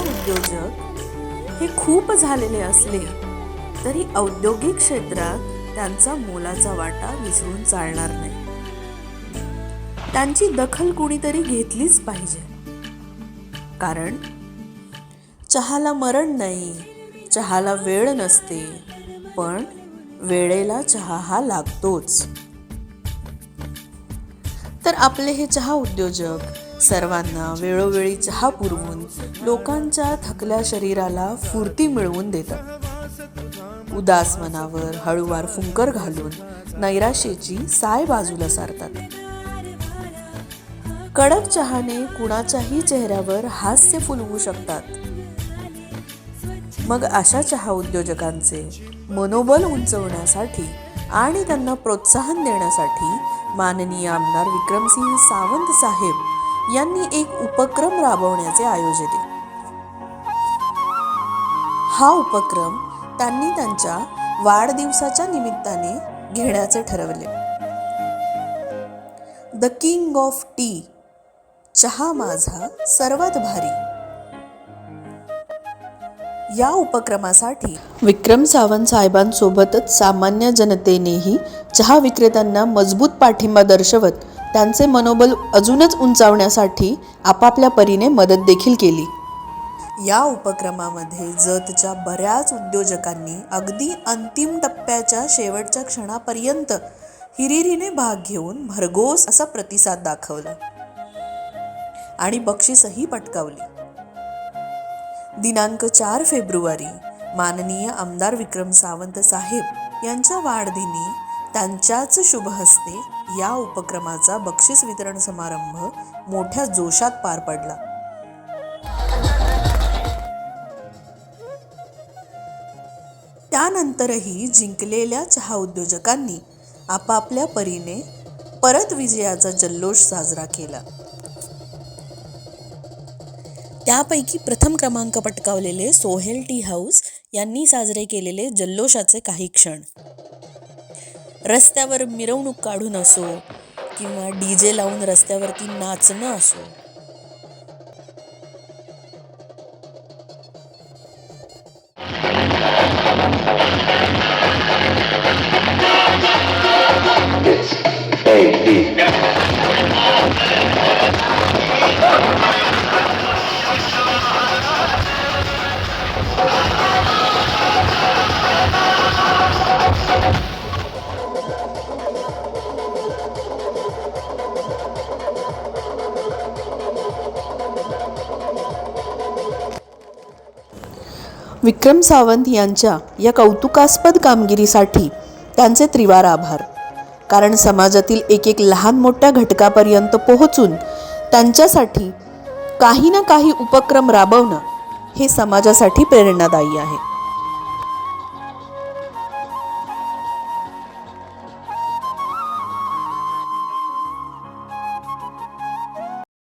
उद्योजक हे खूप झालेले असले तरी औद्योगिक क्षेत्रात त्यांचा मोलाचा वाटा विसरून चालणार नाही. त्यांची दखल कुणीतरी घेतलीच पाहिजे. कारण चहाला मरण नाही चहाला वेळ नसते पण वेळेला चहा हा लागतोच. तर आपले हे चहा उद्योजक सर्वांना वेळोवेळी चहा पुरवून लोकांच्या थकल्या शरीराला फुर्ती मिळवून देतात उदास मनावर हळूवार फुंकर घालून नैराशेची साय बाजूला सारतात. कडक चहाने कुणाच्याही चेहऱ्यावर हास्य फुलवू शकतात. मग अशा चहा उद्योजकांचे मनोबल उंचवण्यासाठी आणि त्यांना प्रोत्साहन देण्यासाठी माननीय आमदार विक्रमसिंह सावंत साहेब यांनी एक उपक्रम राबवण्याचे आयोजित हा उपक्रम त्यांनी त्यांच्या वाढदिवसाच्या निमित्ताने घेण्याचे ठरवले. द किंग ऑफ टी चहा माझा सर्वात भारी. या उपक्रमासाठी विक्रम सावंत साहेबांसोबतच सामान्य जनतेनेही चहा विक्रेत्यांना मजबूत पाठिंबा दर्शवत त्यांचे मनोबल अजूनच उंचावण्यासाठी आपापल्या परीने मदत देखील केली. या उपक्रमामध्ये जतच्या बऱ्याच उद्योजकांनी अगदी अंतिम टप्प्याच्या शेवटच्या क्षणापर्यंत हिरिरीने भाग घेऊन भरघोस असा प्रतिसाद दाखवला आणि बक्षीसही पटकावली. दिनांक चार फेब्रुवारी माननीय आमदार विक्रम सावंत साहेब यांच्या वाढदिनी त्यांच्याच शुभ हस्ते या उपक्रमाचा बक्षीस वितरण समारंभ मोठ्या जोशात पार पडला. त्यानंतरही जिंकलेल्या चहा उद्योजकांनी आपापल्या परीने परत विजयाचा जल्लोष साजरा केला. त्यापैकी प्रथम क्रमांक पटकावलेले सोहेल टी हाऊस यांनी साजरे केलेले जल्लोषाचे काही क्षण. रस्त्यावर मिरवणूक काढून असो किंवा डी जे लावून रस्त्यावरती नाचणं असो. विक्रम सावंत यांच्या या कौतुकास्पद कामगिरीसाठी त्यांचे त्रिवार आभार. कारण समाजातील एक एक लहान मोठ्या घटकापर्यंत पोहोचून त्यांच्यासाठी काही ना काही उपक्रम राबवणं हे समाजासाठी प्रेरणादायी आहे.